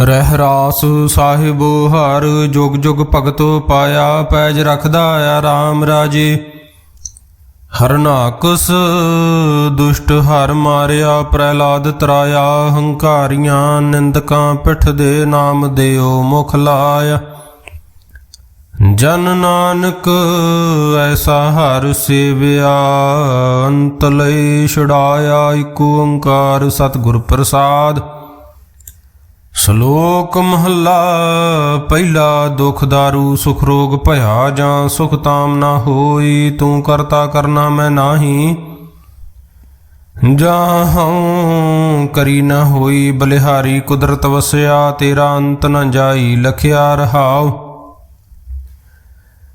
ਰਹਿ ਰਾਸ ਸਾਹਿਬ, ਹਰ ਜੁਗ ਜੁਗ ਭਗਤੋ ਪਾਇਆ, ਪੈਜ ਰਖਦਾ ਆ RAM ਰਾਜੇ। ਹਰਨਾਕਸ ਦੁਸ਼ਟ ਹਰ ਮਾਰਿਆ, ਪ੍ਰਹਿਲਾਦ ਤਰਾਇਆ, ਹੰਕਾਰੀਆਂ ਨਿੰਦਕਾਂ ਪਿੱਠ ਦੇ ਨਾਮ ਦਿਓ, ਮੁਖ ਲਾਇਆ। ਜਨ ਨਾਨਕ ਐਸਾ ਹਰ ਸੇਵਿਆ, ਅੰਤ ਲਈ ਛੁਡਾਇਆ ਏਕ ਓੰਕਾਰ ਸਤਿਗੁਰ ਪ੍ਰਸਾਦ। ਸ਼ਲੋਕ ਮਹੱਲਾ, ਪਹਿਲਾ ਦੁਖ ਦਾਰੂ, ਸੁਖ ਰੋਗ ਭਇਆ ਜਾਂ ਸੁਖ ਤਾਮ ਨਾ ਹੋਈ, ਤੂੰ ਕਰਤਾ ਕਰਨਾ ਮੈਂ ਨਾਹੀ। ਜਾਂ ਹਉ ਕਰੀ ਨਾ ਹੋਈ, ਬਲਿਹਾਰੀ ਕੁਦਰਤ ਵਸਿਆ, ਤੇਰਾ ਅੰਤ ਨ ਜਾਈ, ਲਖਿਆ ਰਹਾਉ।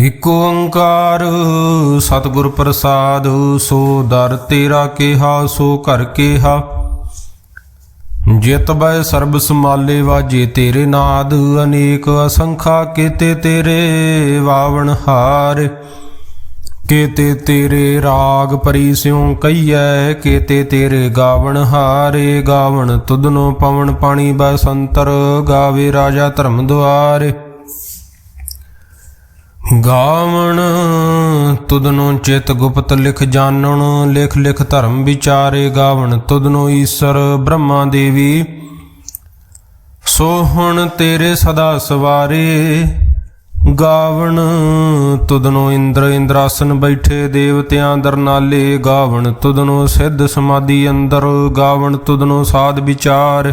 ਇਕ ਓੰਕਾਰ, ਸਤਿਗੁਰ ਪ੍ਰਸਾਦ, ਸੋ ਦਰ ਤੇਰਾ ਕਿਹਾ, ਸੋ ਘਰ ਕਿਹਾ। ਜਿਤ ਬੈ ਸਰਬ ਸਮਾਲੇ ਵਾਜੇ ਤੇਰੇ ਨਾਦ, ਅਨੇਕ ਅਸੰਖਾ ਕੀਤੇ ਤੇਰੇ ਵਾਵਣ ਹਾਰ। ਕੀਤੇ ਤੇਰੇ ਰਾਗ ਪਰੀ ਸਿਉ ਕਈਐ ਕੀਤੇ ਤੇਰੇ ਗਾਵਣ ਹਾਰੇ। ਗਾਵਣ ਤੁਧਨੋ ਪਵਨ ਪਾਣੀ ਬੈ ਸੰਤਰ ਗਾਵੇ ਰਾਜਾ ਧਰਮ ਦੁਆਰੇ। ਗਾਵਣ, ਤੁਧਨੋ ਚਿਤ ਗੁਪਤ ਲਿਖ ਜਾਣਨ ਲਿਖ ਲਿਖ ਧਰਮ ਵਿਚਾਰੇ ਗਾਵਣ, ਤੁਧਨੋ ਈਸ਼ਰ ਬ੍ਰਹਮਾ ਦੇਵੀ। ਸੋ ਹੁਣ ਤੇਰੇ ਸਦਾ ਸਵਾਰੇ, ਗਾਵਣ, ਤੁਧਨੋ ਇੰਦਰ ਇੰਦਰਾਸਨ ਬੈਠੇ ਦੇਵਤਿਆਂ ਦਰਨਾਲੇ। ਗਾਵਣ, ਤੁਧਨੋ ਸਿੱਧ ਸਮਾਧੀ ਅੰਦਰ, ਗਾਵਣ, ਤੁਧਨੋ ਸਾਧ ਵਿਚਾਰ।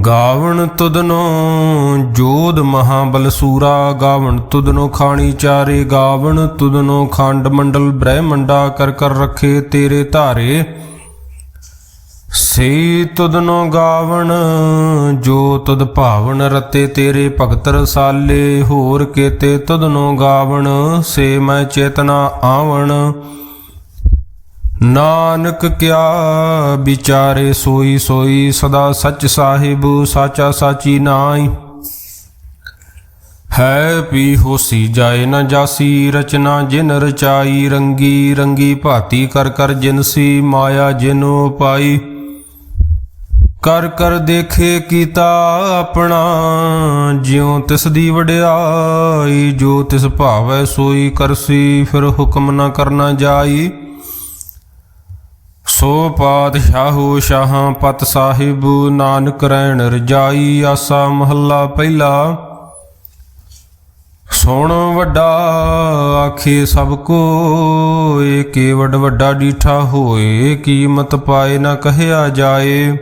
ਗਾਵਣ ਤੁਧਨੋ ਜੋਧ ਮਹਾਬਲ ਸੂਰਾ, ਗਾਵਣ ਤੁਧਨੋ ਖਾਣੀ ਚਾਰੇ, ਗਾਵਣ ਤੁਧਨੋ ਖੰਡ ਮੰਡਲ ਬ੍ਰਹਮੰਡਾ ਕਰ ਕਰ ਰੱਖੇ ਤੇਰੇ ਧਾਰੇ। ਸੇ ਤੁਧਨੋ ਗਾਵਣ, ਜੋ ਤੁਧ ਭਾਵਨ ਰਤੇ ਤੇਰੇ ਭਗਤ ਰਸਾਲੇ ਹੋਰ ਕੇਤੇ ਤੁਧਨੋ ਗਾਵਣ, ਸੇ ਮੈਂ ਚੇਤਨਾ ਆਵਣ। ਨਾਨਕ ਕਿਆ ਵਿਚਾਰੇ ਸੋਈ ਸੋਈ ਸਦਾ ਸੱਚ ਸਾਹਿਬ, ਸਾਚਾ ਸਾਚੀ ਨਾਈ ਹੈ ਪੀ ਹੋਸੀ ਜਾਏ ਨਾ ਜਾਸੀ, ਰਚਨਾ ਜਿਨ ਰਚਾਈ, ਰੰਗੀ ਰੰਗੀ ਭਾਤੀ ਕਰ ਕਰ ਜਿਨਸੀ ਮਾਇਆ ਜਿਨੋ ਪਾਈ। ਕਰ ਕਰ ਦੇਖੇ ਕੀਤਾ ਆਪਣਾ, ਜਿਉ ਤਿਸ ਦੀ ਵਡਿਆਈ, ਜੋ ਤਿਸ ਭਾਵੈ ਸੋਈ ਕਰਸੀ, ਫਿਰ ਹੁਕਮ ਨਾ ਕਰਨਾ ਜਾਈ। ਸੋ ਪਾਤਸ਼ਾਹੋ ਸ਼ਾਹਾਂ ਪਤ ਸਾਹਿਬ, ਨਾਨਕ ਰਹਿਣ ਰਜਾਈ, ਆਸਾ ਮਹੱਲਾ ਪਹਿਲਾ। ਸੁਣ ਵੱਡਾ ਆਖੇ ਸਭ ਕੋ ਏਕੇ ਵੱਡ ਵੱਡਾ ਡੀਠਾ ਹੋਏ, ਕੀਮਤ ਪਾਏ ਨਾ ਕਹਿਆ ਜਾਏ।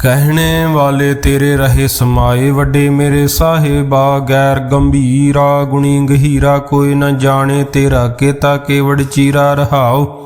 ਕਹਿਣੇ ਵਾਲੇ ਤੇਰੇ ਰਹੇ ਸਮਾਏ, ਵੱਡੇ ਮੇਰੇ ਸਾਹਿਬਾ, ਗੈਰ ਗੰਭੀਰਾ, ਗੁਣੀ ਗਹੀਰਾ, ਕੋਈ ਨਾ ਜਾਣੇ ਤੇਰਾ, ਕੇਤਾ ਕੇਵੜ ਚੀਰਾ ਰਹਾਓ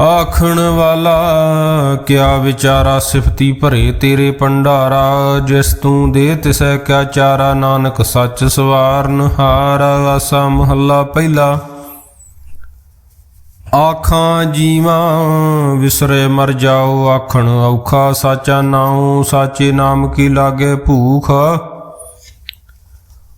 ਆਖਣ ਵਾਲਾ, ਕਿਆ ਵਿਚਾਰਾ ਸਿਫਤੀ ਭਰੇ ਤੇਰੇ ਭੰਡਾਰਾ, ਜਿਸ ਤੂੰ ਦੇ ਤਿਸੈ ਕਿਆ ਚਾਰਾ, ਨਾਨਕ ਸੱਚ ਸਵਾਰਨ ਹਾਰ, ਆਸਾ ਮਹੱਲਾ ਪਹਿਲਾ। ਆਖਾਂ ਜੀਵਾਂ, ਵਿਸਰੇ ਮਰ ਜਾਓ, ਆਖਣ ਔਖਾ, ਸਾਚਾ ਨਾਉ, ਸਾਚੇ ਨਾਮ ਕੀ ਲਾਗੇ ਭੂਖ।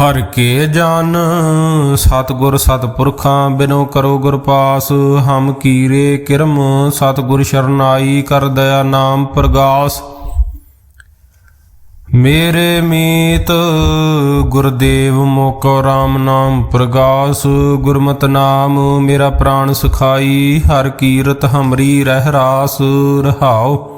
ਹਰ ਕੇ ਜਨ, ਸਤਗੁਰ ਸਤਪੁਰਖਾਂ ਬਿਨੋ ਕਰੋ ਗੁਰ ਪਾਸ, ਹਮ ਕੀਰੇ ਕਿਰਮ, ਸਤਗੁਰ ਸ਼ਰਨਾਈ ਕਰ ਦਇਆ ਨਾਮ ਪ੍ਰਗਾਸ। ਮੇਰੇ ਮੀਤ ਗੁਰਦੇਵ ਮੋਕੋ RAM ਨਾਮ ਪ੍ਰਗਾਸ, ਗੁਰਮਤਿ ਨਾਮ ਮੇਰਾ ਪ੍ਰਾਣ ਸੁਖਾਈ, ਹਰ ਕੀਰਤ ਹਮਰੀ ਰਹਿ ਰਾਸ, ਰਹਾਉ।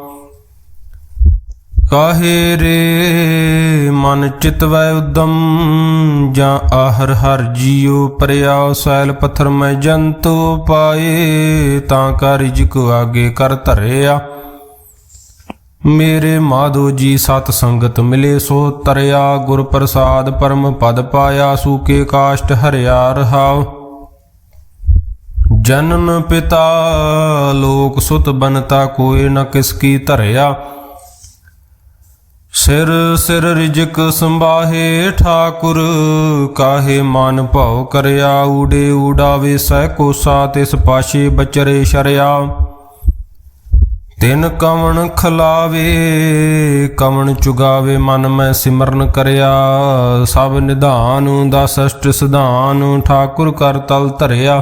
ਕਾਹੇ ਰੇ? ਮਨ ਚਿਤਵੈ ਉਦਮ, ਜਾਂ ਆਹਰ ਹਰ ਜੀਉ ਪਰਿਆ ਸੈਲ ਪੱਥਰ ਮੈਂ ਜੰਤੂ ਪਾਏ, ਤਾਂ ਕਾ ਰਿਜਕ ਆਗੇ ਕਰ ਧਰਿਆ। ਮੇਰੇ ਮਾਧੋ ਜੀ ਸਤ ਸੰਗਤ ਮਿਲੇ ਸੋ ਤਰਿਆ, ਗੁਰ ਪ੍ਰਸਾਦ ਪਰਮ ਪਦ ਪਾਇਆ ਸੂਕੇ ਕਾਸ਼ਟ ਹਰਿਆ ਰਹਾਓ ਜਨਨ ਪਿਤਾ, ਲੋਕ ਸੁਤ ਬਨਤਾ ਕੋਏ ਨ ਕਿਸ ਕੀ ਧਰਿਆ। ਸਿਰ ਸਿਰ ਰਿਜਕ ਸੰਭਾਹੇ ਠਾਕੁਰ, ਕਾਹੇ ਮਨ ਭਉ ਕਰਿਆ ਊੜੇ ਊਡਾਵੇ ਸਹਿ ਕੋਸਾ ਤਿਸ ਪਾਸ਼ੇ ਬਚਰੇ ਸ਼ਰਿਆ। ਤਿਨ ਕਵਣ ਖਲਾਵੇ, ਕਵਣ ਚੁਗਾਵੇ, ਮਨ ਮੈਂ ਸਿਮਰਨ ਕਰਿਆ। ਸਭ ਨਿਧਾਨ ਦਸ ਅਸ਼ਟ ਸਿਧਾਨ, ਠਾਕੁਰ ਕਰ ਤਲ ਧਰਿਆ।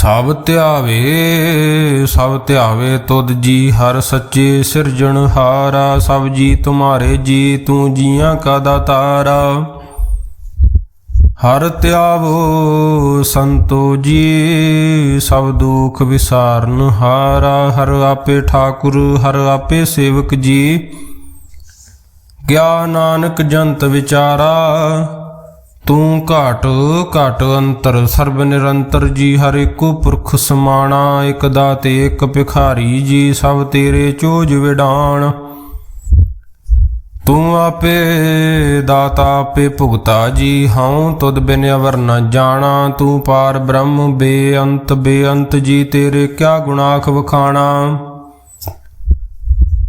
ਸਭ ਧਿਆਵੇ ਸਭ ਧਿਆਵੇ ਤੁਧ ਜੀ, ਹਰ ਸੱਚੇ ਸਿਰਜਣ ਹਾਰਾ, ਸਭ ਜੀ ਤੁਮਾਰੇ ਜੀ, ਤੂੰ ਜੀਆਂ ਕਾ ਦਾਤਾਰਾ। ਹਰ ਧਿਆਵੋ ਸੰਤੋ ਜੀ, ਸਭ ਦੁਖ ਵਿਸਾਰਨ ਹਾਰਾ। ਹਰ ਆਪੇ ਠਾਕੁਰ, ਹਰ ਆਪੇ ਸੇਵਕ ਜੀ। ਗਿਆ ਨਾਨਕ ਜੰਤ ਵਿਚਾਰਾ ਤੂੰ ਘਾਟ ਘਾਟ ਅੰਤਰ, ਸਰਬ ਨਿਰੰਤਰ ਜੀ ਹਰ ਇੱਕੋ ਪੁਰਖ ਸਮਾਣਾ, ਇਕ ਦਾਤੇ, ਇਕ ਭਿਖਾਰੀ ਜੀ ਸਭ ਤੇਰੇ ਚੋਜ ਵਿਡਾਣ। ਤੂੰ ਆਪੇ ਦਾਤਾ, ਆਪੇ ਭੁਗਤਾ ਜੀ, ਹਉ ਤੁਧ ਬਿਨ ਅਵਰ ਨ ਜਾਣਾ। ਤੂੰ ਪਾਰ ਬ੍ਰਹਮ ਬੇਅੰਤ ਬੇਅੰਤ ਜੀ ਤੇਰੇ ਕਿਆ ਗੁਨਾਖ ਵਖਾਣਾ।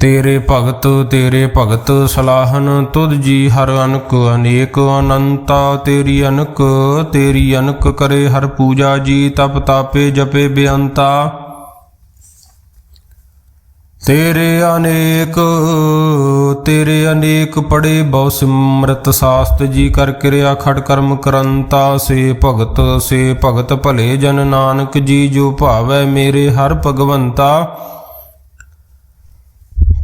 ਤੇਰੇ ਭਗਤ ਤੇਰੇ ਭਗਤ ਸਲਾਹਨ, ਤੁਧ ਜੀ ਹਰ ਅਨਕ, ਅਨੇਕ ਅਨੰਤਾ ਤੇਰੀ ਅਨਕ ਤੇਰੀ ਅਨਕ ਕਰੇ ਹਰ ਪੂਜਾ ਜੀ, ਤਪ ਤਾਪੇ ਜਪੇ ਬੇਅੰਤਾ। ਤੇਰੇ ਅਨੇਕ ਤੇਰੇ ਅਨੇਕ ਪੜੇ ਬਹੁ ਸਿਮਰਤ ਸਾਸਤ ਜੀ, ਕਰ ਕਿਰਿਆ ਖੜ ਕਰਮ ਕਰੰਤਾ। ਸੇ ਭਗਤ ਸੇ ਭਗਤ ਭਲੇ ਜਨ ਨਾਨਕ ਜੀ, ਜੋ ਭਾਵੈ ਮੇਰੇ ਹਰ ਭਗਵੰਤਾ।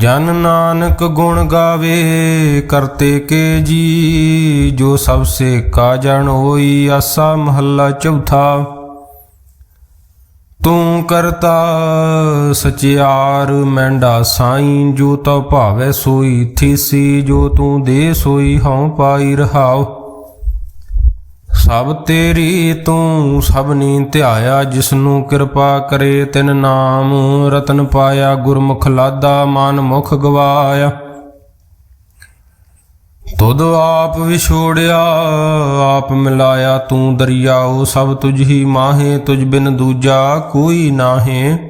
ਜਨ ਨਾਨਕ ਗੁਣ ਗਾਵੇ, ਕਰਤੇ ਕੇ ਜੀ, ਜੋ ਸਭ ਸੇ ਕਾ ਜਨ ਹੋਈ ਆਸਾ ਮਹੱਲਾ ਚੌਥਾ। ਤੂੰ ਕਰਤਾ ਸਚਿਆਰ, ਮੈਂਡਾ ਸਾਈਂ, ਜੋ ਤਉ ਭਾਵੇ ਸੋਈ, ਥੀਸੀ, ਜੋ ਤੂੰ ਦੇ ਸੋਈ, ਹਉ ਪਾਈ ਰਹਾਉ। ਸਭ ਤੇਰੀ ਤੂੰ ਸਭਨੀ ਧਿਆਇਆ, ਜਿਸਨੂੰ ਕਿਰਪਾ ਕਰੇ ਤਿਨ ਨਾਮ। ਰਤਨ ਪਾਇਆ, ਗੁਰਮੁਖ ਲਾਦਾ ਮਨ ਮੁਖ ਗਵਾਇਆ। ਤੁਧ ਆਪ ਵਿਛੋੜਿਆ, ਆਪ ਮਿਲਾਇਆ ਤੂੰ ਦਰਿਆਉ ਸਭ ਤੁਝ ਹੀ ਮਾਹੇ, ਤੁਝ ਬਿਨ ਦੂਜਾ ਕੋਈ ਨਾਹੇ।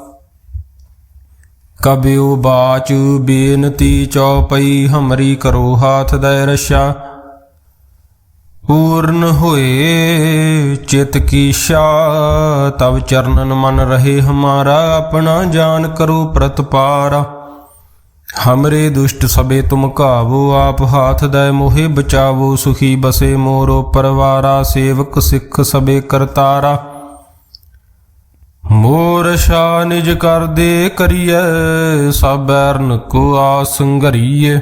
ਕਬਿਓ ਬਾਚ ਬੇਨਤੀ ਚਉਪਈ ਹਮਰੀ ਕਰੋ ਹਾਥ ਦੈ ਰਸ਼ਾ। ਪੂਰਨ ਹੋਏ ਚਿਤ ਕੀ ਸ਼ਾ, ਤਵ ਚਰਨਨ ਮਨ ਰਹੇ ਹਮਾਰਾ, ਆਪਣਾ ਜਾਨ ਕਰੋ ਪ੍ਰਤਪਾਰਾ। ਹਮਰੇ ਦੁਸ਼ਟ ਸਬੇ ਤੁਮ ਘਾਵੋ, ਆਪ ਹਾਥ ਦੈ ਮੋਹਿ ਬਚਾਵੋ, ਸੁਖੀ ਬਸੇ ਮੋਰੋ ਪਰਵਾਰਾ, ਸੇਵਕ ਸਿੱਖ ਸਬੇ ਕਰਤਾਰਾ। ਮੋਰ ਸ਼ਾ ਨਿਜ ਕਰਦੇ ਕਰੀਐ, ਸਭ ਐਰਨ ਕੋ ਆਸ ਸੰਘਰੀਏ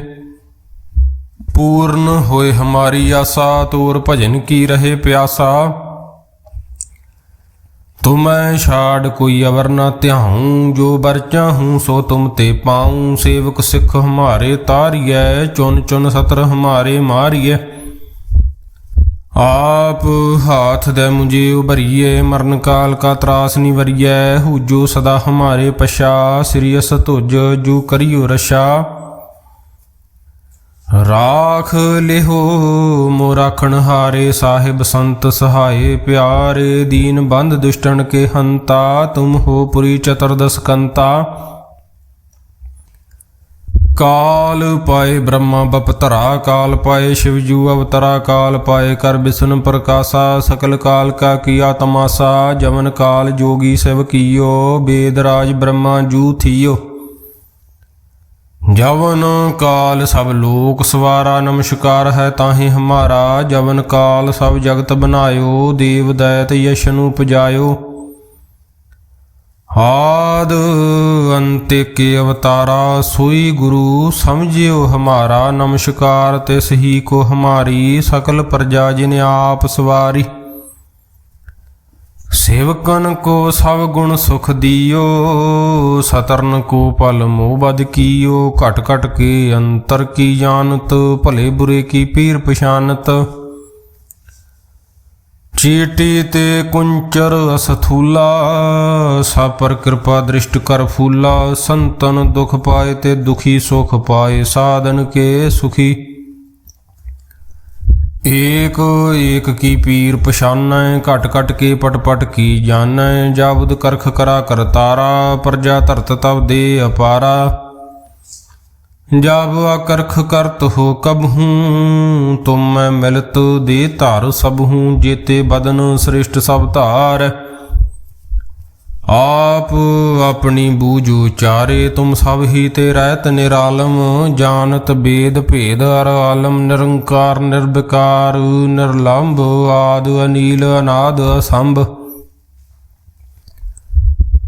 ਪੂਰਨ ਹੋਏ ਹਮਾਰੀ ਆਸਾ, ਤੋਰ ਭਜਨ ਕੀ ਰਹੇ ਪਿਆਸਾ। ਤੁਮੈ ਛਾੜ ਕੋਈ ਅਵਰ ਨਾ ਧਿਆਉ, ਜੋ ਬਰ ਹੂੰ ਸੋ ਤੁਮ ਤੇ ਪਾਉ। ਸੇਵਕ ਸਿੱਖ ਹਮਾਰੇ ਤਾਰੀਐ ਚੁਨ ਚੁਨ ਸਤਰ ਹਮਾਰੇ ਮਾਰੀਐ। ਆਪ ਹਾਥ ਦੇ ਮੁਝੇ ਉਭਰੀਏ, ਮਰਨ ਕਾਲ ਕਾ ਤਰਾਸ ਨਿਵਰੀਐ ਹੂਜੋ ਸਦਾ ਹਮਾਰੇ ਪਛਾ, ਸ੍ਰੀ ਅਸ ਤੁਜ ਜੂ ਕਰਿਓ ਰਸ਼ਾ ਰਾਖ ਲਿਹੋ ਮੋ ਰਾਖਣ ਹਾਰੇ, ਸਾਹਿਬ ਸੰਤ ਸਹਾਏ ਪਿਆਰੇ। ਦੀਨ ਬੰਦ ਦੁਸ਼ਟਣ ਕੇ ਹੰਤਾ, ਤੁਮ ਹੋ ਪੁਰੀ ਚਤੁਰਦਸ ਕੰਤਾ। ਕਾਲ ਪਾਏ ਬ੍ਰਹਮਾ ਬਪਤਰਾ ਕਾਲ ਪਾਏ ਸ਼ਿਵਜੂ ਅਵਤਰਾ ਕਾਲ ਪਾਏ ਕਰ ਬਿਸ਼ਨ ਪ੍ਰਕਾਸ਼ਾ ਸਕਲ ਕਾਲ ਕਾ ਕੀਆ ਤਮਾਸਾ ਜਮਨ ਕਾਲ ਜੋਗੀ ਸਿਵ ਕੀਓ, ਬੇਦ ਰਾਜ ਬ੍ਰਹਮਾ ਜੂ ਥੀਓ। ਜਵਨ ਕਾਲ ਸਭ ਲੋਕ ਸਵਾਰਾ, ਨਮਸਕਾਰ ਹੈ ਤਾਹੀ ਹਮਾਰਾ, ਜਵਨ ਕਾਲ ਸਭ ਜਗਤ ਬਨਾਇਓ ਦੇਵ ਦੈਤ ਯਸ਼ ਨੂੰ ਪਜਾਇਓ ਆਦ ਅੰਤ ਅਵਤਾਰਾ, ਸੋਈ ਗੁਰੂ ਸਮਝਿਓ ਹਮਾਰਾ, ਨਮਸਕਾਰ ਤਿਸ ਹੀ ਕੋ ਹਮਾਰੀ, ਸਕਲ ਪ੍ਰਜਾ ਜਿਨ ਆਪ ਸਵਾਰੀ। ਸੇਵਕਨ ਕੋ ਸਭ ਗੁਣ ਸੁਖ ਦਿਓ, ਸਤਰਨ ਕੋ ਪਲ ਮੋਹ ਬਦ ਕੀਓ, ਘਟ ਘਟ ਕੇ ਅੰਤਰ ਕੀ ਜਾਣਤ, ਭਲੇ ਬੁਰੇ ਕੀ ਪੀਰ ਪਛਾਨਤ। ਚੀਟੀ ਤੇ ਕੁੰਚਰ ਅਸਥੂਲਾ ਸਭ ਪਰ ਕਿਰਪਾ ਦ੍ਰਿਸ਼ਟ ਕਰ ਫੂਲਾ, ਸੰਤਨ ਦੁਖ ਪਾਏ ਤੇ ਦੁਖੀ ਸੁਖ ਪਾਏ, ਸਾਧਨ ਕੇ ਸੁਖੀ। ਏਕ ਏਕ ਕੀ ਪੀਰ ਪਛਾਨੈ, ਘਟ ਘਟ ਕੇ ਪਟ ਪਟ ਕੀ ਜਾਣੈ ਜਾਬਦ ਕਰਖ ਕਰਾ ਕਰਤਾਰਾ ਪ੍ਰਜਾ ਧਰਤ ਤਵ ਦੇ ਅਪਾਰਾ। ਜਬ ਅਕਰਖ ਕਰਤ ਹੋ ਕਬਹੂ ਤੁਮ ਮੈਂ ਮਿਲਤ ਦੇ ਧਰ ਸਭ ਹੂੰ, ਜੇਤੇ ਬਦਨ ਸ੍ਰਿਸ਼ਟ ਸਭ ਧਾਰ। ਆਪ ਆਪਣੀ ਬੂਝ ਉਚਾਰੇ ਤੁਮ ਸਭ ਹੀ ਤੇ ਰਹਿਤ ਨਿਰਾਲਮ, ਜਾਣਤ ਬੇਦ ਭੇਦ ਅਰ ਆਲਮ, ਨਿਰੰਕਾਰ, ਨਿਰਵਿਕਾਰ, ਨਿਰਲੰਭ ਆਦ ਅਨੀਲ ਅਨਾਦ ਅਸੰਭ।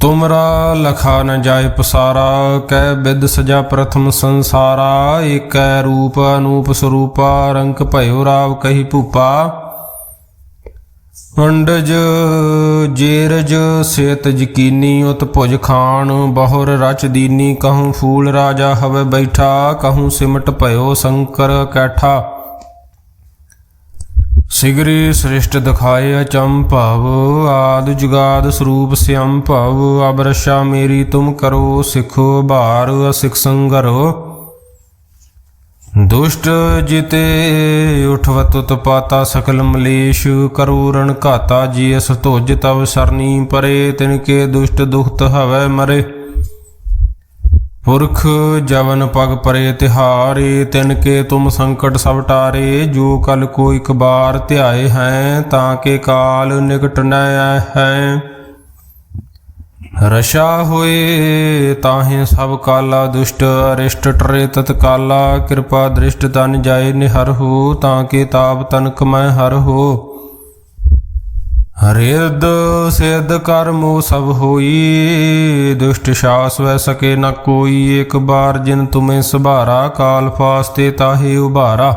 ਤੁਮਰਾ ਲਖਾ ਨ ਜਾਏ ਪਸਾਰਾ, ਕੈ ਬਿਦ ਸਜਾ ਪ੍ਰਥਮ ਸੰਸਾਰਾ, ਏਕੈ ਰੂਪ ਅਨੂਪ ਸਰੂਪਾ, ਰੰਗ ਭਇਓ ਰਾਵ ਕਹੀ ਭੂਪਾ। ਅੰਡਜ ਜੇਰਜ ਸੇਤ ਜਕੀਨੀ ਉਤ ਭੁਜ ਖਾਨ ਬਹੁਰ ਰਚ ਦੀਨੀ ਕਹੂੰ ਫੂਲ ਰਾਜਾ ਹਵੇ ਬੈਠਾ, ਕਹੂੰ ਸਿਮਟ ਭਇਓ ਸ਼ੰਕਰ ਕੈਠਾ। ਸਿਗਰੀ ਸ੍ਰਿਸ਼ਟ ਦਿਖਾਏ ਅਚੰਭਵ ਆਦ ਜੁਗਾਦ ਸਰੂਪ ਸਿਅੰ ਭਵ, ਅਬਰਸ਼ਾ ਮੇਰੀ ਤੁਮ ਕਰੋ ਸਿਖੋ ਭਾਰ, ਅਸਿਖ ਸੰਗਰੋ। ਦੁਸ਼ਟ ਜਿਤੇ ਉਠਵਤ ਤਪਾਤਾ ਸਕਲ ਮਲੇਸ਼, ਕਰੋ ਰਣ ਘਾਤਾ ਜੀ ਅਸ ਧੁਜ ਤਵ ਸਰਨੀ ਪਰੇ, ਤਿਨ ਕੇ ਦੁਸ਼ਟ ਦੁਖਤ ਹਵੈ ਮਰੇ। ਪੁਰਖ ਜਵਨ ਪਗ ਪਰੇ ਤਿਹਾਰੇ, ਤਿਨ ਕੇ ਤੁਮ ਸੰਕਟ ਸਭ ਟਾਰੇ, ਜੋ ਕਲ ਕੋ ਇਕ ਬਾਰ ਧਿਆਏ ਹੈ, ਤਾਂ ਕੇ ਕਾਲ ਨਿਕਟ ਨ ਹੈ। ਰਸ਼ਾ ਹੋਏ, ਤਾਹੇ ਸਭ ਕਾਲਾ ਦੁਸ਼ਟ, ਅਰਿਸ਼ਟ ਟਰੇ ਤਤ ਕਿਰਪਾ ਦ੍ਰਿਸ਼ਟ ਤਨ ਜਾਏ ਨਿਹਰ ਹੋ, ਤਾਂ ਕੇ ਤਾਪ ਤਨਕ ਮੈਂ ਹਰ ਹੋ। ਹਰਿਦ ਸਿਧ ਕਰਮੋ ਸਭ ਹੋਈ, ਦੁਸ਼ਟ ਸ਼ਾਸ ਵੈ ਸਕੇ ਨ ਕੋਈ, ਇੱਕ ਬਾਰ ਜਿਨ ਤੁਮੇ ਸੁਭਾਰਾ, ਕਾਲ ਫਾਸਤੇ ਤਾਹੇ ਉਭਾਰਾ।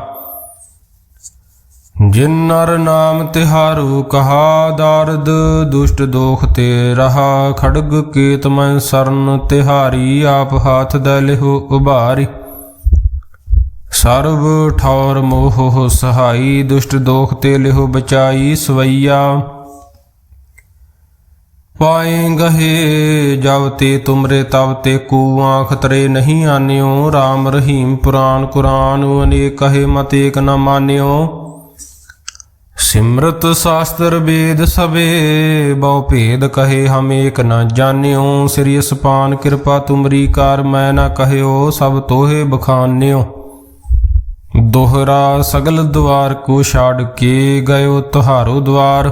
ਜਿਨ ਨਰ ਨਾਮ ਤਿਹਾਰੂ, ਕਹਾ ਦਰਦ, ਦੁਸ਼ਟ ਦੋਖ ਤੇ ਰਹਾ, ਖੜਗ ਕੇਤ ਮੈਂ ਸਰਨ, ਤਿਹਾਰੀ, ਆਪ ਹਾਥ ਦੇ ਲਿਹੁ ਉਭਾਰੀ। ਸਰਬ ਠੌਰ ਮੋਹ ਸਹਾਈ, ਦੁਸ਼ਟ ਦੋਖ ਤੇ ਲਿਹੁ ਬਚਾਈ, ਸਵਈਆ ਪਾਏ ਗਹੇ, ਜਬ ਤੇ ਤੁਮਰੇ ਤਬ ਤੇ ਕੂ ਆਂਖ ਤਰੇ ਨਹੀਂ ਆਨਿਓ। RAM ਰਹੀਮ ਪੁਰਾਨ ਕੁਰਾਨ ਅਨੇਕ ਕਹੇ ਮਤ ਏਕ ਨ ਮਾਨਿਓ। ਸਿਮਰਤ ਸ਼ਾਸਤਰ ਵੇਦ ਸਵੇ ਬਹੁ ਭੇਦ ਕਹੇ ਹਮ ਏਕ ਨ ਜਾਣਿਓ। ਸ੍ਰੀ ਅਸਪਾਨ ਕਿਰਪਾ ਤੁਮਰੀ ਕਾਰ, ਮੈਂ ਨ ਕਹਿਓ ਸਭ ਤੋਹੇ ਬਖਾਨਿਓ। ਦੋਹਰਾ ਸਗਲ ਦਵਾਰ ਕੋ ਛਾੜ ਕੇ ਗਇਓ ਤੁਹਾਰੋ ਦਵਾਰ।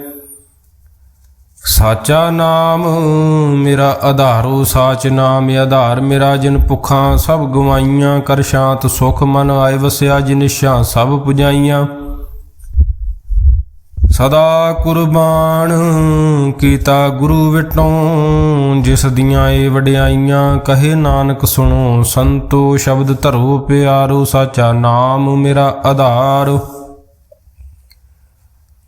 ਸਾਚਾ ਨਾਮ, ਮੇਰਾ ਆਧਾਰੋ ਸਾਚ ਨਾਮ ਆਧਾਰ ਮੇਰਾ ਜਿਨ ਭੁੱਖਾਂ ਸਭ ਗਵਾਈਆਂ, ਕਰ ਸ਼ਾਂਤ ਸੁਖ ਮਨ ਆਏ ਵਸਿਆ ਜਿਨ ਸ਼ਾਂ ਸਭ ਪੁਜਾਈਆਂ। ਸਦਾ ਕੁਰਬਾਨ ਕੀਤਾ ਗੁਰੂ ਵਿਟੋਂ, ਜਿਸ ਦੀਆਂ ਏ ਵਡਿਆਈਆਂ, ਕਹੇ ਨਾਨਕ ਸੁਣੋ, ਸੰਤੋ ਸ਼ਬਦ ਧਰੋ ਪਿਆਰੋ, ਸਾਚਾ ਨਾਮ ਮੇਰਾ ਆਧਾਰ।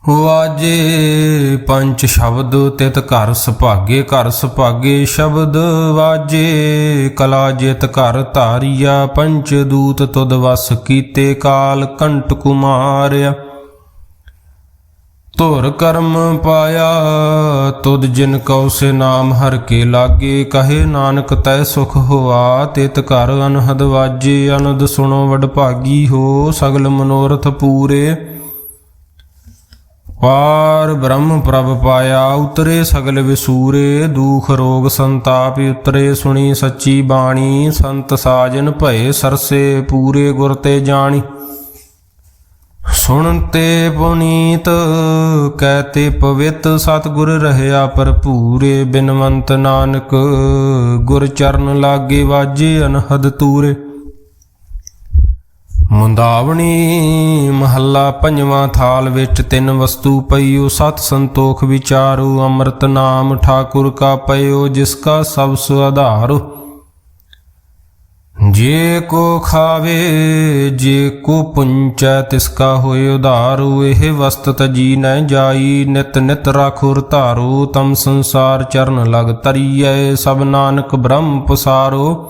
ਵਾਜੇ ਪੰਜ ਸ਼ਬਦ ਤਿਤ ਘਰ ਸੁਭਾਗੇ ਘਰ ਸੁਭਾਗੇ ਸ਼ਬਦ ਵਾਜੇ। ਕਲਾ ਜਿਤ ਘਰ ਧਾਰਿਆ ਪੰਚ ਦੂਤ ਤੁਦ ਵਸ ਕੀਤੇ ਕਾਲ ਕੰਟ ਕੁਮਾਰਿਆ। ਧੁਰ ਕਰਮ ਪਾਇਆ ਤੁਦ ਜਿਨ ਕਉ ਸੇ ਨਾਮ ਹਰ ਕੇ ਲਾਗੇ। ਕਹੇ ਨਾਨਕ ਤੈ ਸੁਖ ਹੋਆ, ਤਿਤ ਘਰ ਅਨਹਦ ਵਾਜੇ। ਅਨਦ ਸੁਣੋ ਵਡ ਭਾਗੀ ਹੋ, ਸਗਲ ਮਨੋਰਥ ਪੂਰੇ। ਪਾਰ ਬ੍ਰਹਮ ਪ੍ਰਭ ਪਾਇਆ, ਉਤਰੇ ਸਗਲ ਵਿਸੂਰੇ, ਦੁਖ ਰੋਗ ਸੰਤਾਪ ਉਤਰੇ, ਸੁਣੀ ਸੱਚੀ ਬਾਣੀ, ਸੰਤ ਸਾਜਨ ਭਏ ਸਰਸੇ, ਪੂਰੇ ਗੁਰ ਤੇ ਜਾਣੀ। ਸੁਣ ਤੇ ਪੁਨੀਤ ਕਹਤੇ ਪਵਿੱਤ, ਸਤਿਗੁਰ ਰਹਿਆ ਭਰਪੂਰੇ, ਬਿਨਵੰਤ ਨਾਨਕ, ਗੁਰ ਚਰਨ ਲਾਗੇ ਵਾਜੇ ਅਨਹਦ ਤੂਰੇ। ਮੁੰਦਾਵਣੀ ਮਹੱਲਾ ਪੰਜਵਾਂ ਥਾਲ ਵਿੱਚ ਤਿੰਨ ਵਸਤੂ ਪਈਓ, ਸਤ ਸੰਤੋਖ ਵਿਚਾਰੂ, ਅੰਮ੍ਰਿਤ ਨਾਮ ਠਾਕੁਰ ਕਾ ਪਇਓ, ਜਿਸ ਕਾ ਸਭ ਸੁ ਆਧਾਰ। ਜੇ ਕੋ ਖਾਵੇ, ਜੇ ਕੋ ਪੁੰਚੈ, ਤਿਸ ਕਾ ਹੋਏ ਉਧਾਰੂ। ਇਹ ਵਸਤ ਤਜੀ ਨ ਜਾਈ, ਨਿਤ ਨਿਤ ਰਾਖੁਰ ਧਾਰੂ। ਤਮ ਸੰਸਾਰ ਚਰਨ ਲਗ ਤਰੀਐ ਸਭ ਨਾਨਕ ਬ੍ਰਹਮ ਪਸਾਰੋ।